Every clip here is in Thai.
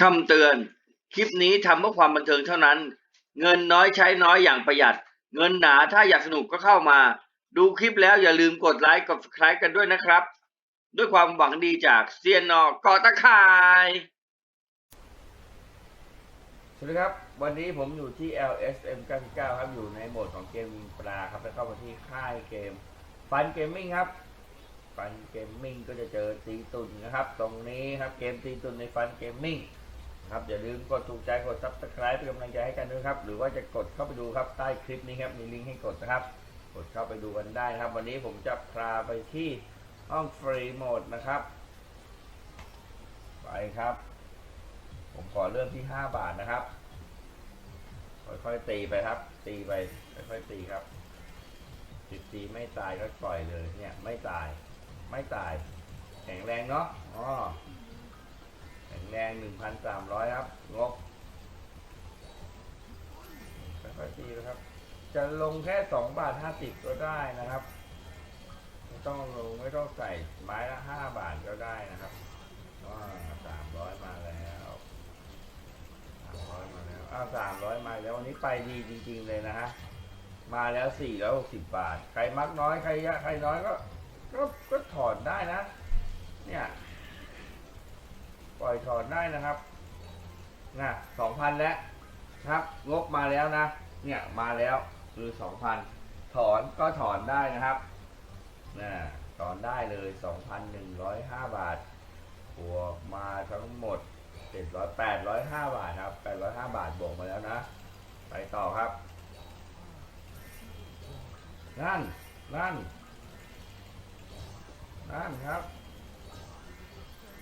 คำเตือน คลิปนี้ทำเพื่อความบันเทิงเท่านั้น เงินน้อยใช้น้อยอย่างประหยัด เงินหนาถ้าอยากสนุกก็เข้ามา ดูคลิปแล้วอย่าลืมกดไลค์กด subscribe กันด้วยนะครับ ด้วยความหวังดีจากเซียนนอกเกาะตะข่าย สวัสดีครับ วันนี้ผมอยู่ที่ LSM 99ครับ อยู่ในโหมดของเกมปลาครับ แล้วเข้ามาที่ค่ายเกม ฟันเกมมิ่งครับฟันเกมมิ่งก็จะเจอตีตุนนะครับ ตรงนี้ครับเกมตีตุนในฟันเกมมิ่ง ครับอย่าลืมกดถูกใจกด subscribe เป็นกำลังใจให้กันด้วยครับ หรือว่าจะกดเข้าไปดูครับใต้คลิปนี้ครับมีลิงก์ให้กดนะครับ กดเข้าไปดูกันได้ครับ วันนี้ผมจะพาไปที่ห้องฟรีโหมดนะครับ ไปครับ ผมขอเริ่มที่ 5 บาทนะครับ ค่อยๆตีไปครับ ตีไปค่อยๆตีครับติดตีไม่ตายก็ปล่อยเลยเนี่ย ไม่ตาย ไม่ตาย แข็งแรงเนาะอ๋อ แข็งแรงหนึ่งพันสามร้อยครับ งบค่อยๆตีนะครับ จะลงแค่สองบาทห้าสิบก็ได้นะครับ ไม่ต้องลงไม่ต้องใส่ไม้ละห้าบาทก็ได้นะครับสามร้อยมาแล้วสามร้อยมาแล้วอ้าวสามร้อยมาแล้ววันนี้ไปดีจริง ๆ เลยนะฮะ มาแล้วสี่ร้อยหกสิบบาท ใครมักน้อย ใครยะใครน้อยก็ก็ก็ถอนได้นะ เนี่ย อยถอนได้นะครับนะสองพันแล้วครับงบมาแล้วนะ เนี่ยมาแล้วคือสองพันถอนก็ถอนได้นะครับนะถอนได้เลยสองพันหนึ่งร้อยห้าบาทบวกมาทั้งหมดเจ็ดร้อยแปดร้อยห้าบาทครับแปดร้อยห้าบาทบวกมาแล้วนะ ไปต่อครับ นั่น นั่น นั่นครับ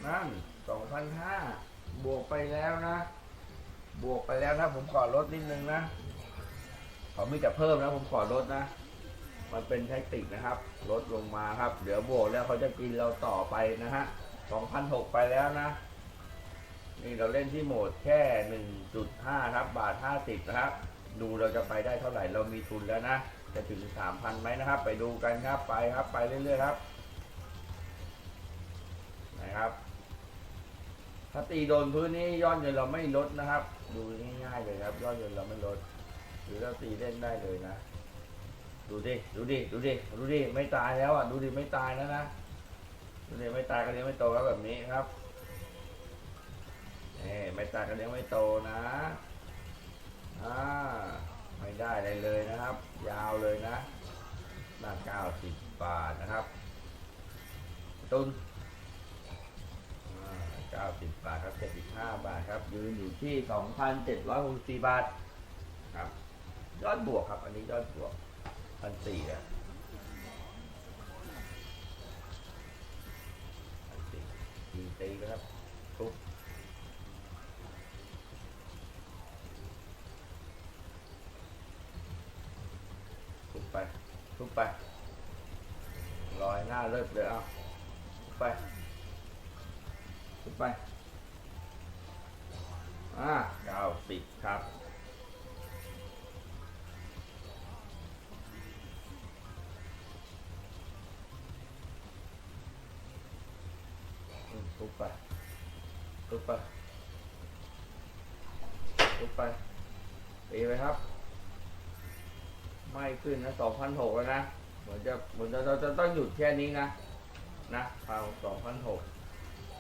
นั่น สองพันห้าบวกไปแล้วนะ บวกไปแล้วนะ ผมขอลดนิดนึงนะเขาไม่จะเพิ่มนะ ผมขอลดนะ มันเป็นเทคนิคนะครับ ลดลงมาครับ เดี๋ยวบวกแล้วเขาจะกินเราต่อไปนะฮะสองพันหกไปแล้วนะ นี่เราเล่นที่โหมดแค่หนึ่งจุดห้าครับ บาทห้าสิบนะครับ ดูเราจะไปได้เท่าไหร่ เรามีทุนแล้วนะ จะถึงสามพันไหมนะครับ ไปดูกันครับ ไปครับ ไปเรื่อยๆครับ นะครับ ถ้าตีโดนพื้นนี้ยอดเงินเราไม่ลดนะครับ ดูง่ายๆเลยครับ ยอดเงินเราไม่ลด หรือเราตีเล่นได้เลยนะ ดูดิ ดูดิ ดูดิ ดูดิ ไม่ตายแล้วอะ ดูดิ ไม่ตายแล้วนะ ดูดิ ไม่ตายก็เลี้ยงไม่โตครับแบบนี้ครับเอ้ไม่ตายก็เลี้ยงไม่โตนะ อ่า ไม่ได้อะไรเลยนะครับ ยาวเลยนะหน้าเก้าสิบบาทนะครับ ตุน เก้าสิบบาทครับเจ็ดสิบห้าบาทครับ ยืนอยู่ที่สองพันเจ็ดร้อยหกสิบาท ครับ ยอดบวกครับ อันนี้ยอดบวกพันสี่อะพันสี่ตีตีนะครับทุบทุบไปทุบไปลอยหน้าเลิศเลยเอาทุบไป ไปอ่าเก้าสิบครับทุบไปทุบไปทุบไปตีไปครับ ไม่ขึ้นนะสองพันหกแล้วนะเหมือนจะเหมือนจะเราจะต้องหยุดแค่นี้นะนะพาสองพันหก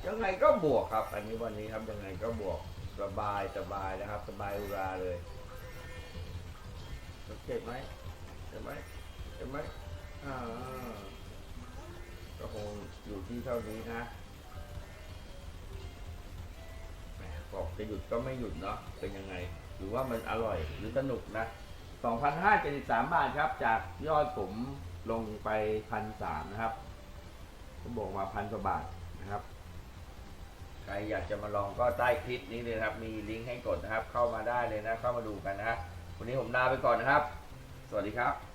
ยังไงก็บวกครับ อันนี้วันนี้ครับยังไงก็บวกสบายสบายนะครับ สบายอุราเลยเจ็บไหมเจ็บไหมเจ็บไหมอ่าก็คงอยู่ที่เท่านี้นะบอกจะหยุดก็ไม่หยุดเนาะเป็นยังไง หรือว่ามันอร่อยหรือสนุกนะ2,573 บาทครับ จากยอดผมลงไปพันสามนะครับก็บอกมาพันกว่าบาทนะครับ ใครอยากจะมาลองก็ใต้คลิปนี้เลยนะครับ มีลิงก์ให้กดนะครับ เข้ามาได้เลยนะ เข้ามาดูกันนะวันนี้ผมลาไปก่อนนะครับ สวัสดีครับ